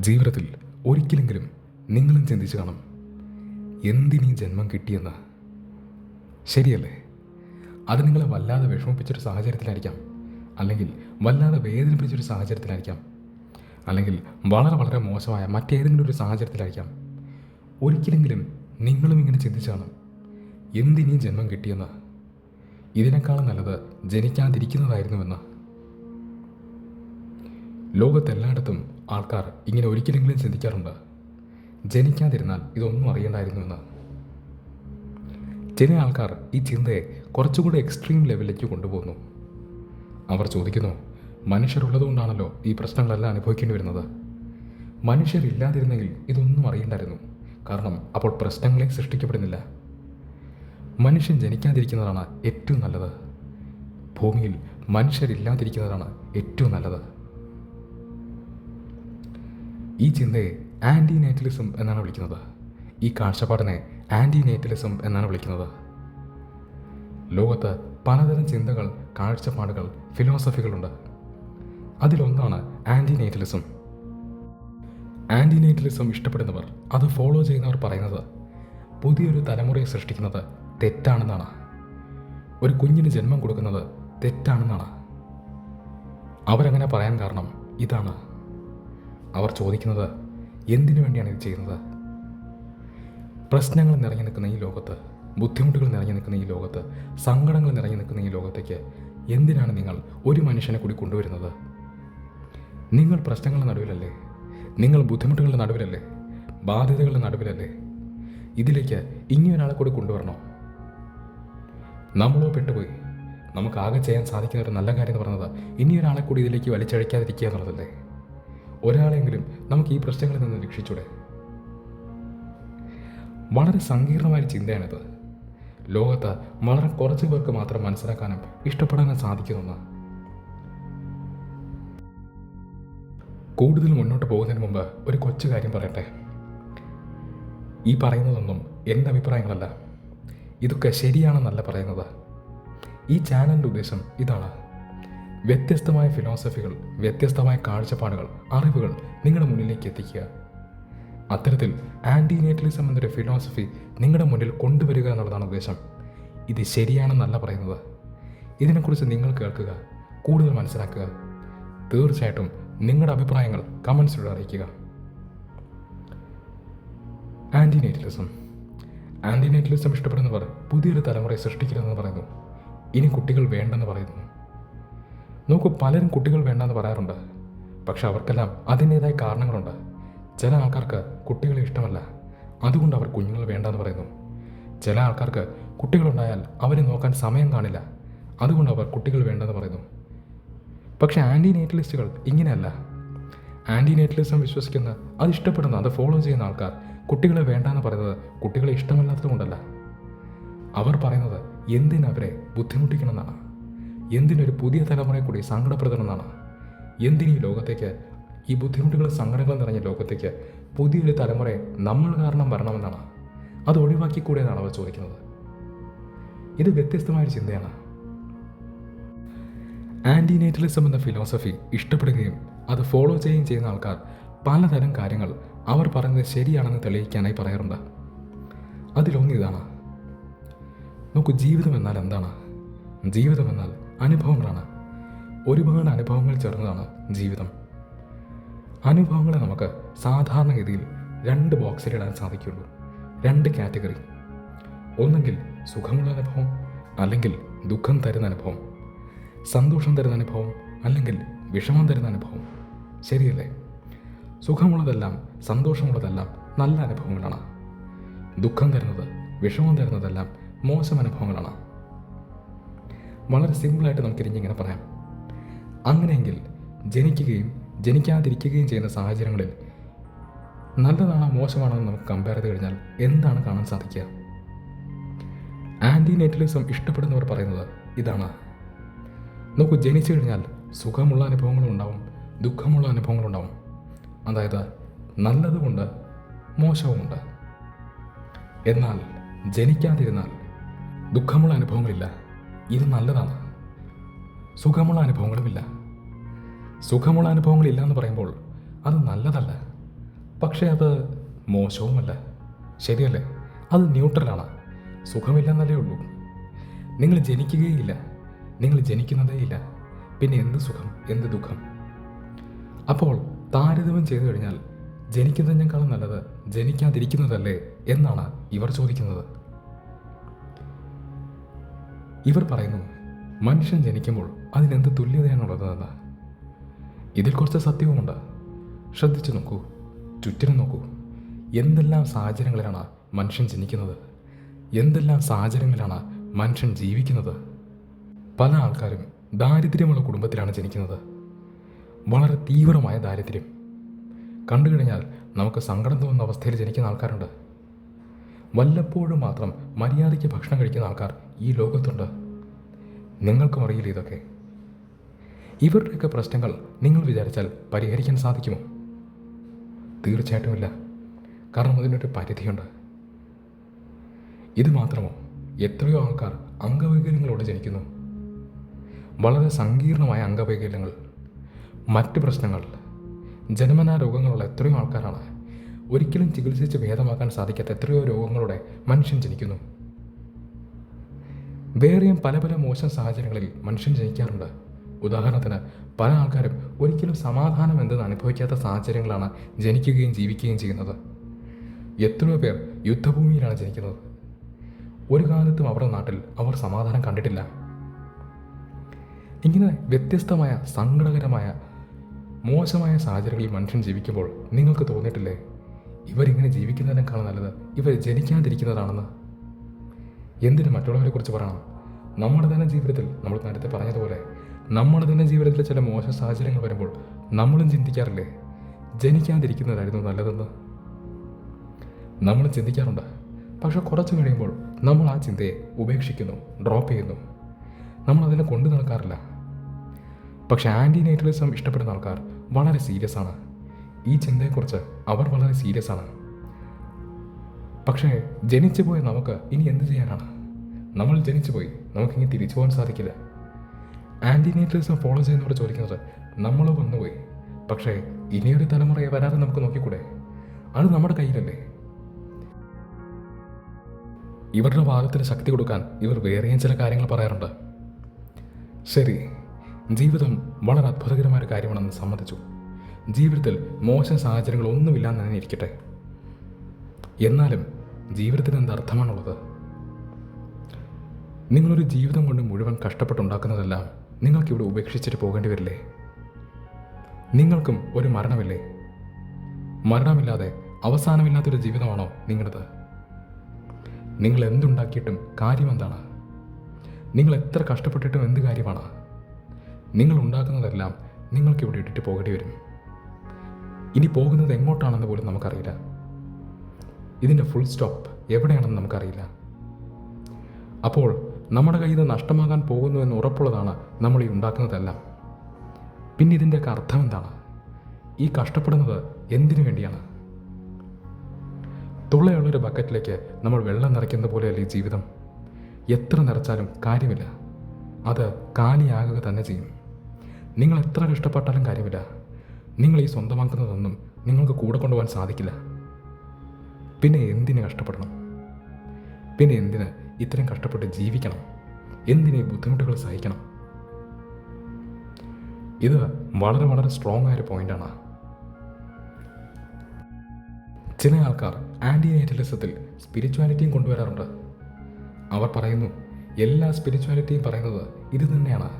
ജീവിതത്തിൽ ഒരിക്കലെങ്കിലും നിങ്ങളും ചിന്തിച്ചു കാണും. എന്തിനീ ജന്മം കിട്ടിയെന്ന്. ശരിയല്ലേ? അത് നിങ്ങളെ വല്ലാതെ വിഷമിപ്പിച്ചൊരു സാഹചര്യത്തിലായിരിക്കാം. അല്ലെങ്കിൽ വല്ലാതെ വേദനിപ്പിച്ചൊരു സാഹചര്യത്തിലായിരിക്കാം. അല്ലെങ്കിൽ വളരെ വളരെ മോശമായ മറ്റേതെങ്കിലും ഒരു സാഹചര്യത്തിലായിരിക്കാം. ഒരിക്കലെങ്കിലും നിങ്ങളും ഇങ്ങനെ ചിന്തിച്ചു കാണും. എന്തിനീ ജന്മം കിട്ടിയെന്ന്. ഇതിനേക്കാളും നല്ലത് ജനിക്കാതിരിക്കുന്നതായിരുന്നുവെന്ന്. ലോകത്തെല്ലായിടത്തും ആൾക്കാർ ഇങ്ങനെ ഒരിക്കലെങ്കിലും ചിന്തിക്കാറുണ്ട്. ജനിക്കാതിരുന്നാൽ ഇതൊന്നും അറിയണ്ടായിരുന്നു എന്ന് ചില ആൾക്കാർ ഈ ചിന്തയെ കുറച്ചുകൂടി എക്സ്ട്രീം ലെവലിലേക്ക് കൊണ്ടുപോകുന്നു. അവർ ചോദിക്കുന്നു മനുഷ്യരുള്ളതുകൊണ്ടാണല്ലോ ഈ പ്രശ്നങ്ങളെല്ലാം അനുഭവിക്കേണ്ടി വരുന്നത്? മനുഷ്യരില്ലാതിരുന്നെങ്കിൽ ഇതൊന്നും അറിയണ്ടായിരുന്നു. കാരണം അപ്പോൾ പ്രശ്നങ്ങളെ സൃഷ്ടിക്കപ്പെടുന്നില്ല. മനുഷ്യൻ ജനിക്കാതിരിക്കുന്നതാണ് ഏറ്റവും നല്ലത്. ഭൂമിയിൽ മനുഷ്യരില്ലാതിരിക്കുന്നതാണ് ഏറ്റവും നല്ലത്. ഈ ചിന്തയെ ആന്റി നേറ്റലിസം എന്നാണ് വിളിക്കുന്നത്. ഈ കാഴ്ചപ്പാടിനെ ആന്റി നേറ്റലിസം എന്നാണ് വിളിക്കുന്നത്. ലോകത്ത് പലതരം ചിന്തകൾ കാഴ്ചപ്പാടുകൾ ഫിലോസഫികളുണ്ട്. അതിലൊന്നാണ് ആന്റി നേറ്റലിസം ആന്റി നേറ്റലിസം ഇഷ്ടപ്പെടുന്നവർ അത് ഫോളോ ചെയ്യുന്നവർ പറയുന്നത് പുതിയൊരു തലമുറയെ സൃഷ്ടിക്കുന്നത് തെറ്റാണെന്നാണ്. ഒരു കുഞ്ഞിന് ജന്മം കൊടുക്കുന്നത് തെറ്റാണെന്നാണ്. അവരങ്ങനെ പറയാൻ കാരണം ഇതാണ്. അവർ ചോദിക്കുന്നത് എന്തിനു വേണ്ടിയാണ് ഇത് ചെയ്യുന്നത്? പ്രശ്നങ്ങൾ നിറഞ്ഞു നിൽക്കുന്ന ഈ ലോകത്ത് ബുദ്ധിമുട്ടുകൾ നിറഞ്ഞു നിൽക്കുന്ന ഈ ലോകത്ത് സങ്കടങ്ങൾ നിറഞ്ഞു നിൽക്കുന്ന ഈ ലോകത്തേക്ക് എന്തിനാണ് നിങ്ങൾ ഒരു മനുഷ്യനെ കൂടി കൊണ്ടുവരുന്നത്? നിങ്ങൾ പ്രശ്നങ്ങളുടെ നടുവിലല്ലേ? നിങ്ങൾ ബുദ്ധിമുട്ടുകളുടെ നടുവിലല്ലേ? ബാധ്യതകളുടെ നടുവിലല്ലേ? ഇതിലേക്ക് ഇനി ഒരാളെ കൂടി കൊണ്ടുവരണോ? നമ്മളോ പെട്ടുപോയി. നമുക്ക് ആകെ ചെയ്യാൻ സാധിക്കുന്ന ഒരു നല്ല കാര്യം എന്ന് പറയുന്നത് ഇനി ഒരാളെ കൂടി ഇതിലേക്ക് വലിച്ചഴിക്കാതിരിക്കുക എന്നുള്ളതല്ലേ? ഒരാളെങ്കിലും നമുക്ക് ഈ പ്രശ്നങ്ങളിൽ നിന്ന് രക്ഷിച്ചൂടെ? വളരെ സങ്കീർണമായ ചിന്തയാണിത്. ലോകത്ത് വളരെ കുറച്ച് പേർക്ക് മാത്രം മനസ്സിലാക്കാനും ഇഷ്ടപ്പെടാനും സാധിക്കുന്ന കൂടുതൽ മുന്നോട്ട് പോകുന്നതിന് മുമ്പ് ഒരു കൊച്ചു കാര്യം പറയട്ടെ. ഈ പറയുന്നതൊന്നും എന്റെ അഭിപ്രായങ്ങളല്ല. ഇതൊക്കെ ശരിയാണെന്നല്ല പറയുന്നത്. ഈ ചാനലിന്റെ ഉദ്ദേശം ഇതാണ്. വ്യത്യസ്തമായ ഫിലോസഫികൾ വ്യത്യസ്തമായ കാഴ്ചപ്പാടുകൾ അറിവുകൾ നിങ്ങളുടെ മുന്നിലേക്ക് എത്തിക്കുക. അത്തരത്തിൽ ആന്റി നേറ്റലിസം എന്നൊരു ഫിലോസഫി നിങ്ങളുടെ മുന്നിൽ കൊണ്ടുവരിക എന്നുള്ളതാണ് ഉദ്ദേശം. ഇത് ശരിയാണെന്നല്ല പറയുന്നത്. ഇതിനെക്കുറിച്ച് നിങ്ങൾ കേൾക്കുക കൂടുതൽ മനസ്സിലാക്കുക. തീർച്ചയായിട്ടും നിങ്ങളുടെ അഭിപ്രായങ്ങൾ കമൻസിലൂടെ അറിയിക്കുക. ആന്റിനേറ്റലിസം ആന്റിനേറ്റലിസം ഇഷ്ടപ്പെടുന്നവർ പുതിയൊരു തലമുറയെ സൃഷ്ടിക്കരുതെന്ന് പറയുന്നു. ഇനി കുട്ടികൾ വേണ്ടെന്ന് പറയുന്നു. നോക്കൂ പലരും കുട്ടികൾ വേണ്ടെന്ന് പറയാറുണ്ട്. പക്ഷെ അവർക്കെല്ലാം അതിന്റേതായ കാരണങ്ങളുണ്ട്. ചില ആൾക്കാർക്ക് കുട്ടികളെ ഇഷ്ടമല്ല. അതുകൊണ്ട് അവർ കുഞ്ഞുങ്ങൾ വേണ്ടെന്ന് പറയുന്നു. ചില ആൾക്കാർക്ക് കുട്ടികളുണ്ടായാൽ അവരെ നോക്കാൻ സമയം കാണില്ല. അതുകൊണ്ട് അവർ കുട്ടികൾ വേണ്ടെന്ന് പറയുന്നു. പക്ഷേ ആന്റി നേറ്റലിസ്റ്റുകൾ ഇങ്ങനെയല്ല. ആന്റി നേറ്റലിസം വിശ്വസിക്കുന്ന അത് ഇഷ്ടപ്പെടുന്ന അത് ഫോളോ ചെയ്യുന്ന ആൾക്കാർ കുട്ടികളെ വേണ്ടെന്ന് പറയുന്നത് കുട്ടികളെ ഇഷ്ടമല്ലാത്തത് കൊണ്ടല്ല അവർ പറയുന്നത് എന്തിനവരെ ബുദ്ധിമുട്ടിക്കണമെന്നാണ്. എന്തിനൊരു പുതിയ തലമുറയെ കൂടി സങ്കടപ്രദമെന്നാണ് എന്തിനീ ലോകത്തേക്ക് ഈ ബുദ്ധിമുട്ടുകളും സങ്കടങ്ങളും നിറഞ്ഞ ലോകത്തേക്ക് പുതിയൊരു തലമുറയെ നമ്മൾ കാരണം വരണമെന്നാണ്. അത് ഒഴിവാക്കിക്കൂടെ എന്നാണ് അവർ ചോദിക്കുന്നത്. ഇത് വ്യത്യസ്തമായൊരു ചിന്തയാണ്. ആന്റിനേറ്റലിസം എന്ന ഫിലോസഫി ഇഷ്ടപ്പെടുകയും അത് ഫോളോ ചെയ്യുകയും ചെയ്യുന്ന ആൾക്കാർ പലതരം കാര്യങ്ങൾ അവർ പറയുന്നത് ശരിയാണെന്ന് തെളിയിക്കാനായി പറയാറുണ്ട്. അതിലൊന്ന് ഇതാണ്. നോക്കൂ ജീവിതം എന്നാൽ എന്താണ്? ജീവിതം എന്നാൽ അനുഭവങ്ങളാണ്. ഒരുപാട് അനുഭവങ്ങൾ ചേർന്നതാണ് ജീവിതം. അനുഭവങ്ങളെ നമുക്ക് സാധാരണഗതിയിൽ രണ്ട് ബോക്സിലിടാൻ സാധിക്കുള്ളൂ. രണ്ട് കാറ്റഗറി. ഒന്നെങ്കിൽ സുഖമുള്ള അനുഭവം അല്ലെങ്കിൽ ദുഃഖം തരുന്ന അനുഭവം സന്തോഷം തരുന്ന അനുഭവം അല്ലെങ്കിൽ വിഷമം തരുന്ന അനുഭവം. ശരിയല്ലേ? സുഖമുള്ളതെല്ലാം സന്തോഷമുള്ളതെല്ലാം നല്ല അനുഭവങ്ങളാണ്. ദുഃഖം തരുന്നത് വിഷമം തരുന്നതെല്ലാം മോശം അനുഭവങ്ങളാണ്. വളരെ സിമ്പിളായിട്ട് നമുക്ക് ഇങ്ങനെ പറയാം. അങ്ങനെയെങ്കിൽ ജനിക്കുകയും ജനിക്കാതിരിക്കുകയും ചെയ്യുന്ന സാഹചര്യങ്ങളിൽ നല്ലതാണോ മോശമാണോ നമുക്ക് കമ്പയർ ചെയ്ത് കഴിഞ്ഞാൽ എന്താണ് കാണാൻ സാധിക്കുക? ആന്റി നെറ്റലിസം ഇഷ്ടപ്പെടുന്നവർ പറയുന്നത് ഇതാണ്. നോക്കൂ ജനിച്ചു കഴിഞ്ഞാൽ സുഖമുള്ള അനുഭവങ്ങളും ഉണ്ടാവും ദുഃഖമുള്ള അനുഭവങ്ങളും ഉണ്ടാവും. അതായത് നല്ലതുമുണ്ട് മോശവുമുണ്ട്. എന്നാൽ ജനിക്കാതിരുന്നാൽ ദുഃഖമുള്ള അനുഭവങ്ങളില്ല. ഇത് നല്ലതാണ്. സുഖമുള്ള അനുഭവങ്ങളുമില്ല. സുഖമുള്ള അനുഭവങ്ങളില്ല എന്ന് പറയുമ്പോൾ അത് നല്ലതല്ല. പക്ഷേ അത് മോശവുമല്ല. ശരിയല്ലേ? അത് ന്യൂട്രലാണ്. സുഖമില്ലെന്നല്ലേ ഉള്ളൂ. നിങ്ങൾ ജനിക്കുകയില്ല. നിങ്ങൾ ജനിക്കുന്നതേയില്ല. പിന്നെ എന്ത് സുഖം? എന്ത് ദുഃഖം? അപ്പോൾ താരതമ്യം ചെയ്തു കഴിഞ്ഞാൽ ജനിക്കുന്നതിനേക്കാളും നല്ലത് ജനിക്കാതിരിക്കുന്നതല്ലേ എന്നാണ് ഇവർ ചോദിക്കുന്നത്. ഇവർ പറയുന്നു മനുഷ്യൻ ജനിക്കുമ്പോൾ അതിനെന്ത് തുല്യതയാണുള്ളതെന്ന് ഇതിൽ കുറച്ച് സത്യവുമുണ്ട്. ശ്രദ്ധിച്ചു നോക്കൂ ചുറ്റിനും നോക്കൂ. എന്തെല്ലാം സാഹചര്യങ്ങളിലാണ് മനുഷ്യൻ ജനിക്കുന്നത്? എന്തെല്ലാം സാഹചര്യങ്ങളിലാണ് മനുഷ്യൻ ജീവിക്കുന്നത്? പല ആൾക്കാരും ദാരിദ്ര്യമുള്ള കുടുംബത്തിലാണ് ജനിക്കുന്നത്. വളരെ തീവ്രമായ ദാരിദ്ര്യം. കണ്ടു കഴിഞ്ഞാൽ നമുക്ക് സങ്കടം തോന്നുന്ന അവസ്ഥയിൽ ജനിക്കുന്ന ആൾക്കാരുണ്ട്. വല്ലപ്പോഴും മാത്രം മര്യാദയ്ക്ക് ഭക്ഷണം കഴിക്കുന്ന ആൾക്കാർ ഈ ലോകത്തുണ്ട്. നിങ്ങൾക്കും അറിയില്ല ഇതൊക്കെ. ഇവരുടെയൊക്കെ പ്രശ്നങ്ങൾ നിങ്ങൾ വിചാരിച്ചാൽ പരിഹരിക്കാൻ സാധിക്കുമോ? തീർച്ചയായിട്ടും ഇല്ല. കാരണം അതിനൊരു പരിധിയുണ്ട്. ഇത് മാത്രമോ? എത്രയോ ആൾക്കാർ അംഗവൈകല്യങ്ങളോടെ ജനിക്കുന്നു. വളരെ സങ്കീർണമായ അംഗവൈകല്യങ്ങൾ. മറ്റ് പ്രശ്നങ്ങൾ. ജന്മനാ രോഗങ്ങളുള്ള എത്രയോ ആൾക്കാരാണ്. ഒരിക്കലും ചികിത്സിച്ച് ഭേദമാക്കാൻ സാധിക്കാത്ത എത്രയോ രോഗങ്ങളോടെ മനുഷ്യൻ ജനിക്കുന്നു. വേറെയും പല പല മോശം സാഹചര്യങ്ങളിൽ മനുഷ്യൻ ജനിക്കാറുണ്ട്. ഉദാഹരണത്തിന് പല ആൾക്കാരും ഒരിക്കലും സമാധാനം എന്തെന്ന് അനുഭവിക്കാത്ത സാഹചര്യങ്ങളാണ് ജനിക്കുകയും ജീവിക്കുകയും ചെയ്യുന്നത്. എത്രയോ പേർ യുദ്ധഭൂമിയിലാണ് ജനിക്കുന്നത്. ഒരു കാലത്തും അവരുടെ നാട്ടിൽ അവർ സമാധാനം കണ്ടിട്ടില്ല. ഇങ്ങനെ വ്യത്യസ്തമായ സങ്കടകരമായ മോശമായ സാഹചര്യങ്ങളിൽ മനുഷ്യൻ ജീവിക്കുമ്പോൾ നിങ്ങൾക്ക് തോന്നിയിട്ടില്ലേ? ഇവരിങ്ങനെ ജീവിക്കുന്നതിനേക്കാൾ നല്ലത് ഇവർ ജനിക്കാതിരിക്കുന്നതാണെന്ന്. എന്തിന് മറ്റുള്ളവരെ കുറിച്ച് പറയണം? നമ്മുടെ തന്നെ ജീവിതത്തിൽ നമ്മൾ നേരത്തെ പറഞ്ഞതുപോലെ നമ്മുടെ തന്നെ ജീവിതത്തിലെ ചില മോശം സാഹചര്യങ്ങൾ വരുമ്പോൾ നമ്മളും ചിന്തിക്കാറില്ലേ? ജനിക്കാതിരിക്കുന്നതായിരുന്നു നല്ലതെന്ന്. നമ്മൾ ചിന്തിക്കാറുണ്ട്. പക്ഷെ കുറച്ച് കഴിയുമ്പോൾ നമ്മൾ ആ ചിന്തയെ ഉപേക്ഷിക്കുന്നു ഡ്രോപ്പ് ചെയ്യുന്നു. നമ്മൾ അതിനെ കൊണ്ടു നടക്കാറില്ല. പക്ഷെ ആന്റി നേറ്റലിസം ഇഷ്ടപ്പെടുന്ന ആൾക്കാർ വളരെ സീരിയസ് ആണ്. ഈ ചിന്തയെക്കുറിച്ച് അവർ വളരെ സീരിയസ് ആണ്. പക്ഷേ ജനിച്ചു പോയ നമുക്ക് ഇനി എന്ത് ചെയ്യാനാണ്? നമ്മൾ ജനിച്ചു പോയി നമുക്കിനി തിരിച്ചു പോകാൻ സാധിക്കില്ല. ആന്റിനേറ്റേഴ്സും ഫോളോ ചെയ്യുന്നവർ ചോദിക്കുന്നത് നമ്മൾ വന്നുപോയി പക്ഷേ ഇനിയൊരു തലമുറയെ വരാതെ നമുക്ക് നോക്കിക്കൂടെ? അത് നമ്മുടെ കയ്യിലല്ലേ? ഇവരുടെ വാദത്തിന് ശക്തി കൊടുക്കാൻ ഇവർ വേറെയും ചില കാര്യങ്ങൾ പറയാറുണ്ട്. ശരി ജീവിതം വളരെ അത്ഭുതകരമായ ഒരു കാര്യമാണെന്ന് സമ്മതിച്ചു. ജീവിതത്തിൽ മോശം സാഹചര്യങ്ങളൊന്നുമില്ലാന്ന് തന്നെ ഇരിക്കട്ടെ. എന്നാലും ജീവിതത്തിന് എന്ത് അർത്ഥമാണുള്ളത്? നിങ്ങളൊരു ജീവിതം കൊണ്ട് മുഴുവൻ കഷ്ടപ്പെട്ടുണ്ടാക്കുന്നതെല്ലാം നിങ്ങൾക്കിവിടെ ഉപേക്ഷിച്ചിട്ട് പോകേണ്ടി വരില്ലേ? നിങ്ങൾക്കും ഒരു മരണമില്ലേ? മരണമില്ലാതെ അവസാനമില്ലാത്തൊരു ജീവിതമാണോ നിങ്ങളത് നിങ്ങൾ എന്തുണ്ടാക്കിയിട്ടും കാര്യം എന്താണ് നിങ്ങൾ എത്ര കഷ്ടപ്പെട്ടിട്ടും എന്ത് കാര്യമാണ്? നിങ്ങൾ ഉണ്ടാക്കുന്നതെല്ലാം നിങ്ങൾക്കിവിടെ ഇട്ടിട്ട് പോകേണ്ടി വരും. ഇനി പോകുന്നത് എങ്ങോട്ടാണെന്ന് പോലും നമുക്കറിയില്ല. ഇതിന്റെ ഫുൾ സ്റ്റോപ്പ് എവിടെയാണെന്ന് നമുക്കറിയില്ല. അപ്പോൾ നമ്മുടെ കയ്യിൽ നിന്ന് നഷ്ടമാകാൻ പോകുന്നു എന്ന് ഉറപ്പുള്ളതാണ് നമ്മൾ ഈ ഉണ്ടാക്കുന്നതെല്ലാം. പിന്നെ ഇതിന്റെയൊക്കെ അർത്ഥം എന്താണ്? ഈ കഷ്ടപ്പെടുന്നത് എന്തിനു വേണ്ടിയാണ്? തുള്ളയുള്ളൊരു ബക്കറ്റിലേക്ക് നമ്മൾ വെള്ളം നിറയ്ക്കുന്ന പോലെയല്ല ഈ ജീവിതം? എത്ര നിറച്ചാലും കാര്യമില്ല. അത് കാലിയാകുക തന്നെ ചെയ്യും. നിങ്ങൾ എത്ര കഷ്ടപ്പെട്ടാലും കാര്യമില്ല. നിങ്ങൾ ഈ സ്വന്തമാക്കുന്നതൊന്നും നിങ്ങൾക്ക് കൂടെ കൊണ്ടുപോകാൻ സാധിക്കില്ല. പിന്നെ എന്തിന് കഷ്ടപ്പെടണം? പിന്നെ എന്തിന് ഇത്രയും കഷ്ടപ്പെട്ട് ജീവിക്കണം? എന്തിനെ ബുദ്ധിമുട്ടുകൾ സഹിക്കണം? ഇത് വളരെ വളരെ സ്ട്രോങ് ആയൊരു പോയിന്റാണ് ചില ആൾക്കാർ ആന്റി നേറ്റലിസത്തിൽ സ്പിരിച്വാലിറ്റിയും കൊണ്ടുവരാറുണ്ട്. അവർ പറയുന്നു എല്ലാ സ്പിരിച്വാലിറ്റിയും പറയുന്നത് ഇത് തന്നെയാണ്.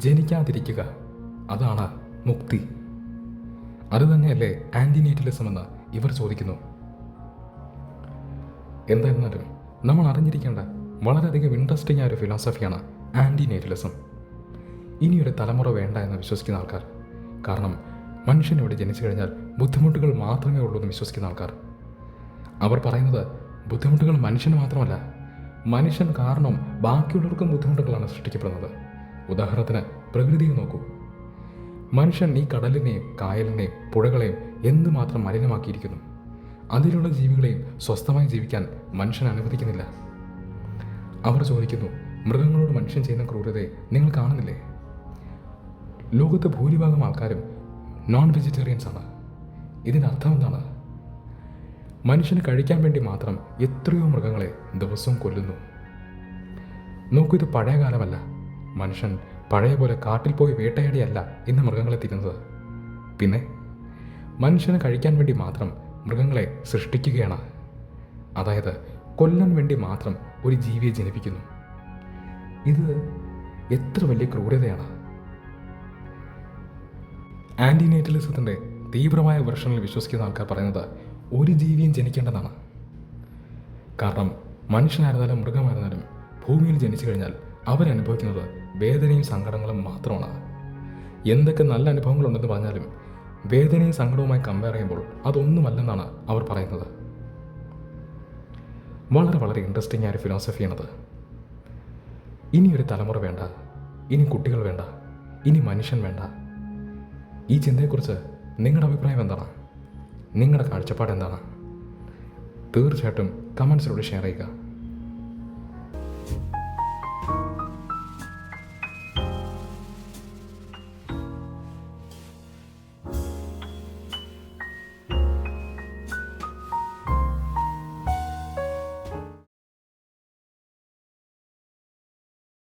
ജനിക്കാതിരിക്കുക അതാണ് മുക്തി. അത് തന്നെയല്ലേ ആന്റി നേറ്റലിസം എന്ന് ഇവർ ചോദിക്കുന്നു. എന്തായിരുന്നാലും നമ്മൾ അറിഞ്ഞിരിക്കേണ്ട വളരെയധികം ഇൻട്രസ്റ്റിംഗ് ആയ ഒരു ഫിലോസഫിയാണ് ആന്റി നേറ്റലിസം ഇനിയൊരു തലമുറ വേണ്ട എന്ന് വിശ്വസിക്കുന്ന ആൾക്കാർ. കാരണം മനുഷ്യൻ ഇവിടെ ജനിച്ചു കഴിഞ്ഞാൽ ബുദ്ധിമുട്ടുകൾ മാത്രമേ ഉള്ളൂ എന്ന് വിശ്വസിക്കുന്ന ആൾക്കാർ. അവർ പറയുന്നത് ബുദ്ധിമുട്ടുകൾ മനുഷ്യന് മാത്രമല്ല മനുഷ്യൻ കാരണം ബാക്കിയുള്ളവർക്കും ബുദ്ധിമുട്ടുകളാണ് സൃഷ്ടിക്കപ്പെടുന്നത്. ഉദാഹരണത്തിന് പ്രകൃതിയെ നോക്കൂ. മനുഷ്യൻ ഈ കടലിനെയും കായലിനെയും പുഴകളെയും എന്തുമാത്രം മലിനമാക്കിയിരിക്കുന്നു? അതിലുള്ള ജീവികളെയും സ്വസ്ഥമായി ജീവിക്കാൻ മനുഷ്യൻ അനുവദിക്കുന്നില്ല. അവർ ചോദിക്കുന്നു മൃഗങ്ങളോട് മനുഷ്യൻ ചെയ്യുന്ന ക്രൂരതയെ നിങ്ങൾ കാണുന്നില്ലേ? ലോകത്ത് ഭൂരിഭാഗം ആൾക്കാരും നോൺ വെജിറ്റേറിയൻസ് ആണ്. ഇതിന്റെ അർത്ഥം എന്താണ്? മനുഷ്യന് കഴിക്കാൻ വേണ്ടി മാത്രം എത്രയോ മൃഗങ്ങളെ ദിവസവും കൊല്ലുന്നു. നോക്കൂ ഇത് പഴയ കാലമല്ല. മനുഷ്യൻ പഴയ പോലെ കാട്ടിൽ പോയി വേട്ടയാടിയല്ല ഇന്ന് മൃഗങ്ങളെ തിന്നുന്നത്. പിന്നെ മനുഷ്യന് കഴിക്കാൻ വേണ്ടി മാത്രം മൃഗങ്ങളെ സൃഷ്ടിക്കുകയാണ്. അതായത് കൊല്ലാൻ വേണ്ടി മാത്രം ഒരു ജീവിയെ ജനിപ്പിക്കുന്നു. ഇത് എത്ര വലിയ ക്രൂരതയാണ്. ആന്റിനേറ്റലിസത്തിന്റെ തീവ്രമായ വെർഷനിൽ വിശ്വസിക്കുന്ന ആൾക്കാർ പറയുന്നത് ഒരു ജീവിയും ജനിക്കേണ്ടതാണ്. കാരണം മനുഷ്യനായിരുന്നാലും മൃഗമായിരുന്നാലും ഭൂമിയിൽ ജനിച്ചു കഴിഞ്ഞാൽ അവരനുഭവിക്കുന്നത് വേദനയും സങ്കടങ്ങളും മാത്രമാണ്. എന്തൊക്കെ നല്ല അനുഭവങ്ങളുണ്ടെന്ന് പറഞ്ഞാലും വേദനയും സങ്കടവുമായി കമ്പയർ ചെയ്യുമ്പോൾ അതൊന്നുമല്ലെന്നാണ് അവർ പറയുന്നത്. വളരെ വളരെ ഇൻട്രസ്റ്റിംഗ് ആയ ഒരു ഫിലോസഫിയാണത് ഇനി ഒരു തലമുറ വേണ്ട ഇനി കുട്ടികൾ വേണ്ട ഇനി മനുഷ്യൻ വേണ്ട. ഈ ചിന്തയെക്കുറിച്ച് നിങ്ങളുടെ അഭിപ്രായം എന്താണ്? നിങ്ങളുടെ കാഴ്ചപ്പാട് എന്താണ്? തീർച്ചയായിട്ടും കമൻസിലൂടെ ഷെയർ ചെയ്യുക.